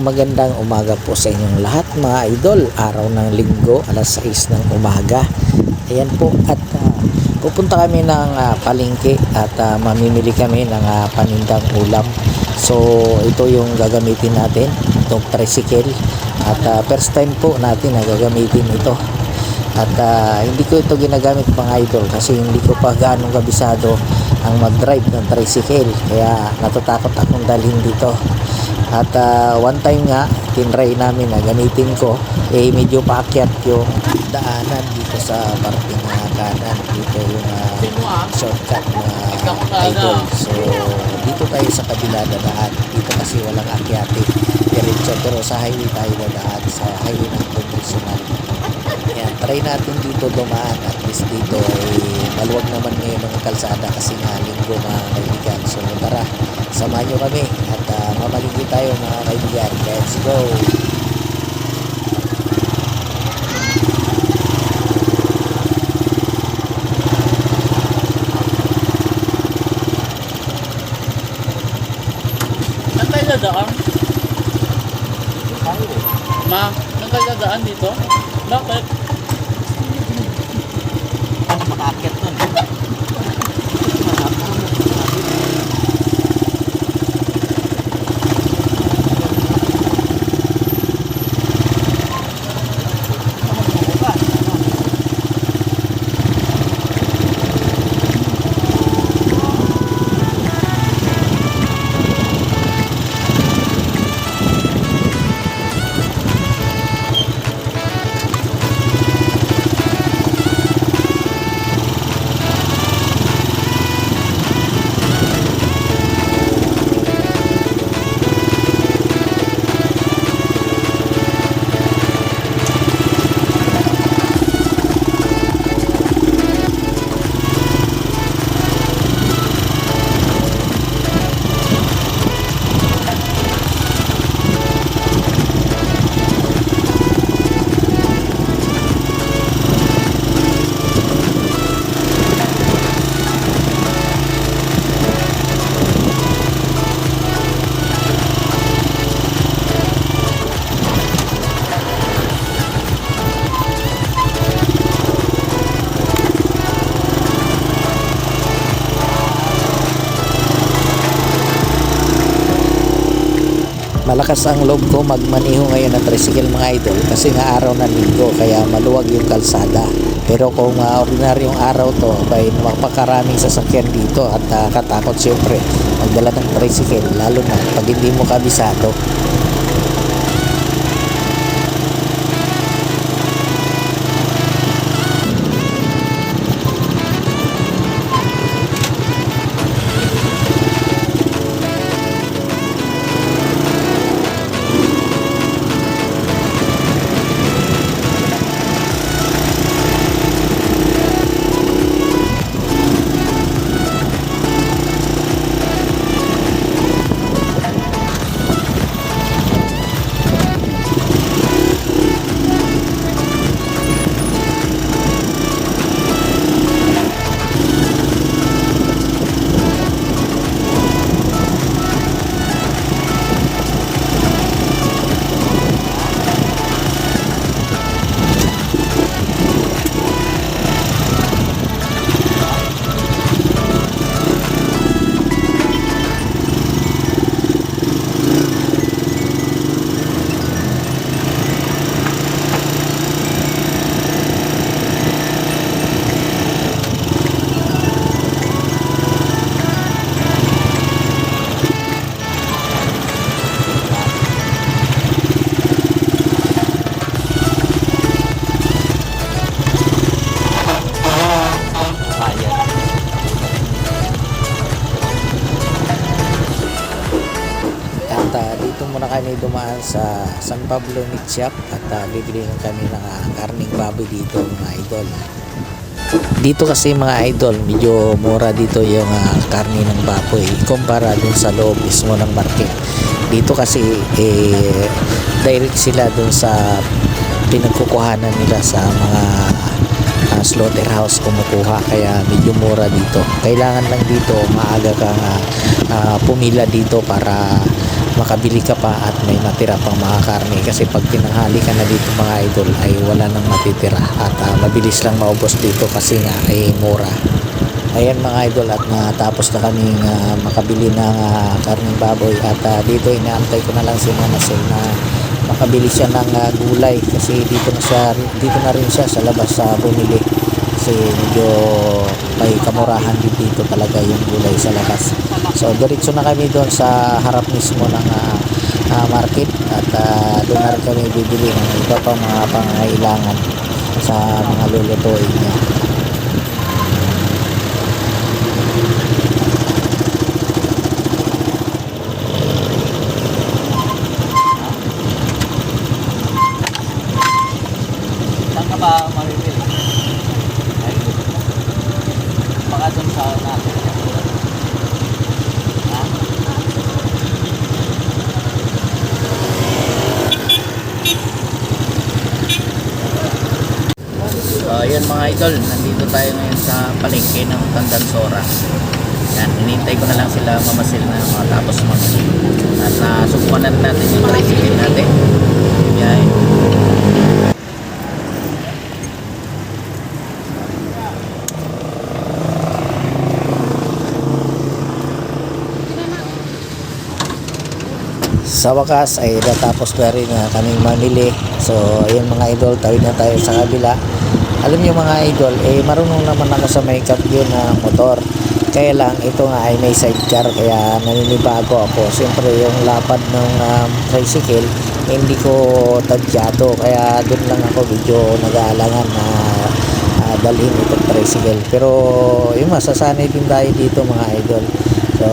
Isang magandang umaga po sa inyong lahat mga idol. Araw ng linggo, alas 6 ng umaga. Ayan po at ah, pupunta kami ng ah, palengke at ah, mamimili kami ng ah, panindang ulam. So ito yung gagamitin natin, itong tricycle. At ah, first time po natin na gagamitin ito. At ah, hindi ko ito ginagamit mga idol kasi hindi ko pa gaano kabisado ang mag-drive ng tricycle. Kaya natatakot akong dalhin dito. At ah, one time nga, tinry namin na gamitin ko, eh medyo paakyat yung daanan dito sa parting ah, kanan. Dito yung ah, shortcut na idol. So, dito tayo sa kabila dadaan. Dito kasi walang akyatin. Diretso, pero sa highway tayo dadaan. Sa highway ng conventional. Ayan, try natin dito dumaan. At least dito ay maluwag naman ngayon ang kalsada kasi nga linggo mga kaibigan. So, tara, samahan nyo kami at uh, mamalingki tayo mga kaibigan. Let's go! Dadaan? Ma, saan tayo dadaan dito? Bakit? Makaakyat nun. Malakas ang loob ko magmaniho ngayon ng tricycle mga idol kasi nga araw ng linggo kaya maluwag yung kalsada. Pero kung uh, ordinaryong araw to, bay mapakaraming sasakyan dito at uh, katakot siyempre magdala ng tricycle lalo na pag hindi mo kabisado. Kami dumaan sa San Pablo Meat at uh, bibili kami ng ah, karning baboy dito mga idol. Dito kasi mga idol, medyo mura dito yung ah, karne ng baboy kumpara dun sa loob mismo ng market. Dito kasi eh, direct sila dun sa pinagkukuhanan nila sa mga ah, slaughterhouse kumukuha kaya medyo mura dito. Kailangan lang dito maaga kang ah, ah, pumila dito para makabili ka pa at may matira pang mga karne. Kasi pag tinanghali ka na dito mga idol ay wala nang matitira. At ah, mabilis lang maubos dito kasi nga ay mura. Ayan mga idol at natapos na kaming ah, makabili ng ah, karneng baboy. At ah, dito inaantay ko na lang si Mama Sel na makabili siya ng ah, gulay. Kasi dito na siya dito na rin siya sa labas sa bumili kasi medyo may kamurahan din dito talaga yung gulay sa labas. So diretso na kami doon sa harap mismo ng ah, ah, market at ah, doon na kami bibili ng iba pang mga pangangailangan sa mga lulutuin niya Saan ka ba mamimili? Ay, baka doon sa natin. Ha? So, ayan mga idol, nandito tayo ngayon sa palengke ng Tandansora. Yan, hinintay ko na lang sila mamasil na matapos mag At nasubukan na rin natin yung tricycle natin. Yan. sa wakas ay natapos na rin na kaming mamili so ayun mga idol tawid na tayo sa kabila alam niyo mga idol eh marunong naman ako sa makeup yun na motor. Kaya lang ito nga ay may sidecar kaya naninibago ako. Siyempre yung lapad ng um, tricycle eh, hindi ko tadyado. Kaya doon lang ako medyo nag-aalangan na ah, dalhin itong tricycle. Pero yung masasanay din tayo dito mga idol. So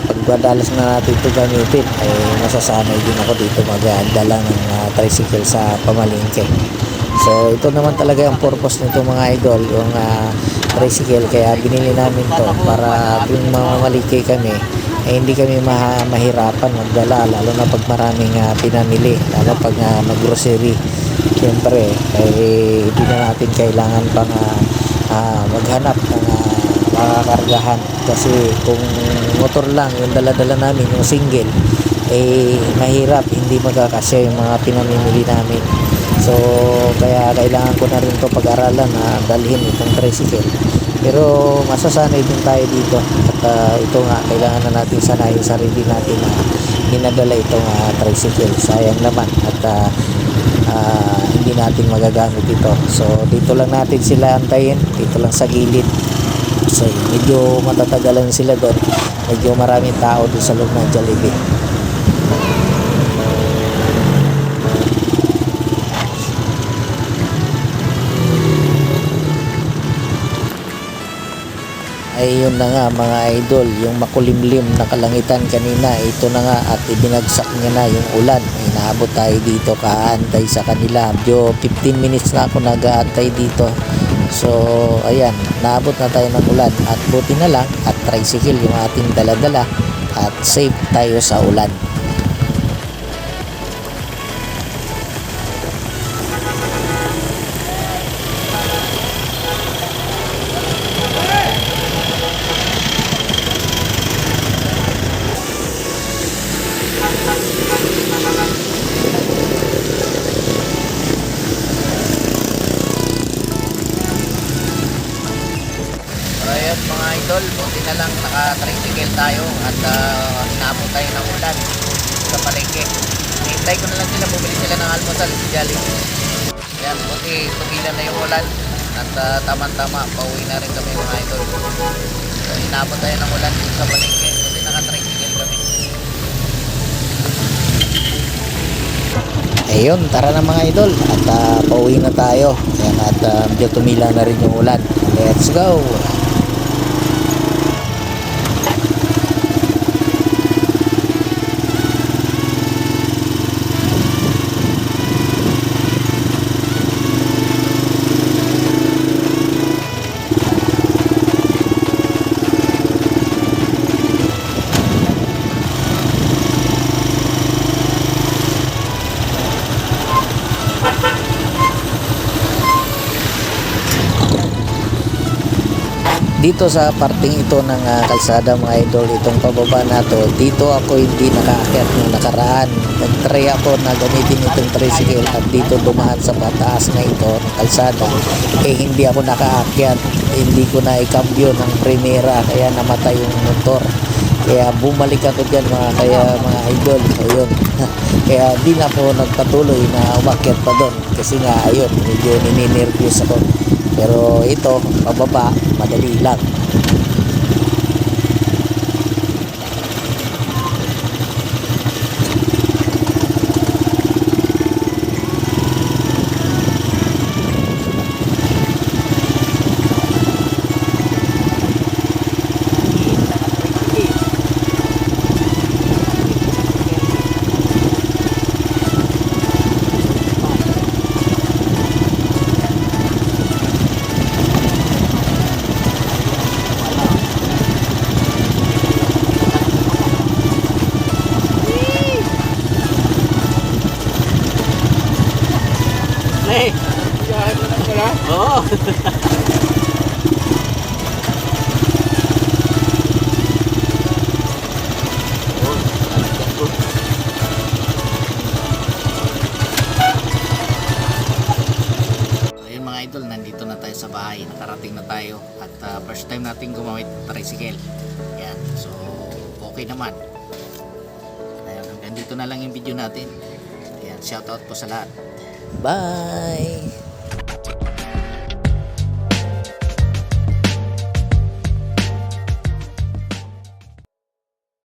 pag madalas na natin ito gamitin ay masasanay din ako dito magdala ng ah, tricycle sa pamalingke so ito naman talaga ang purpose nito mga idol yung ah, tricycle. Kaya binili namin to para tuwing mamamalingke kami eh, hindi kami maha, mahirapan magdala lalo na pag maraming ah, pinamili lalo pag uh, mag-grocery. Siyempre eh, hindi na natin kailangan pang ah, ah, maghanap ng ah, makakargahan. Kasi kung motor lang yung dala-dala namin yung single eh mahirap hindi magkakasya yung mga pinamimili namin so kaya kailangan ko na rin to pag-aralan na dalhin itong tricycle. Pero masasanay din tayo dito. At ah, ito nga kailangan na natin sanayin sarili natin na dinadala itong ah, tricycle. Sayang naman at ah, ah, hindi natin magagamit ito. So dito lang natin sila antayin. Dito lang sa gilid. So, medyo matatagalan sila doon. Medyo maraming tao doon sa loob ng Jollibee. Ay yun na nga mga idol yung makulimlim na kalangitan kanina ito na nga at ibinagsak niya na yung ulan. Ay naabot tayo dito kaantay sa kanila. Medyo 15 minutes na ako nag-aantay dito. So ayan naabot na tayo ng ulan. At buti na lang at tricycle yung ating daladala at safe tayo sa ulan lang sila, bumili sila ng almusal sa Jollibee. Yan, buti tumilan na yung ulan at ah, tama-tama, pauwi na rin kami mga idol. So inaabot tayo ng ulan sa palengke, buti naka-tricycle kami. ayun tara na mga idol at ah, pauwi na tayo Ayan, at medyo tumila na rin yung ulan let's go dito sa parting ito ng uh, kalsada mga idol itong pababa na to dito ako hindi nakaakyat nung nakaraan. Nagtry ako na gamitin itong tricycle at dito dumaan sa pataas na ito ng kalsada. Eh hindi ako nakaakyat. Hindi ko na ikambyo ng primera kaya namatay yung motor. Kaya bumalik ako dyan mga kaya mga idol. Ayun. kaya di na ako nagpatuloy na umakyat pa doon. Kasi nga ayun, medyo nininervyos ako. Pero ito, pababa, madali lang. Oo! Ayun mga idol, nandito na tayo sa bahay. Nakarating na tayo. At ah, first time natin gumamit ng tricycle. Yan. So, okay naman. Ayun, hanggang dito na lang yung video natin. Ayan, shoutout po sa lahat. Bye!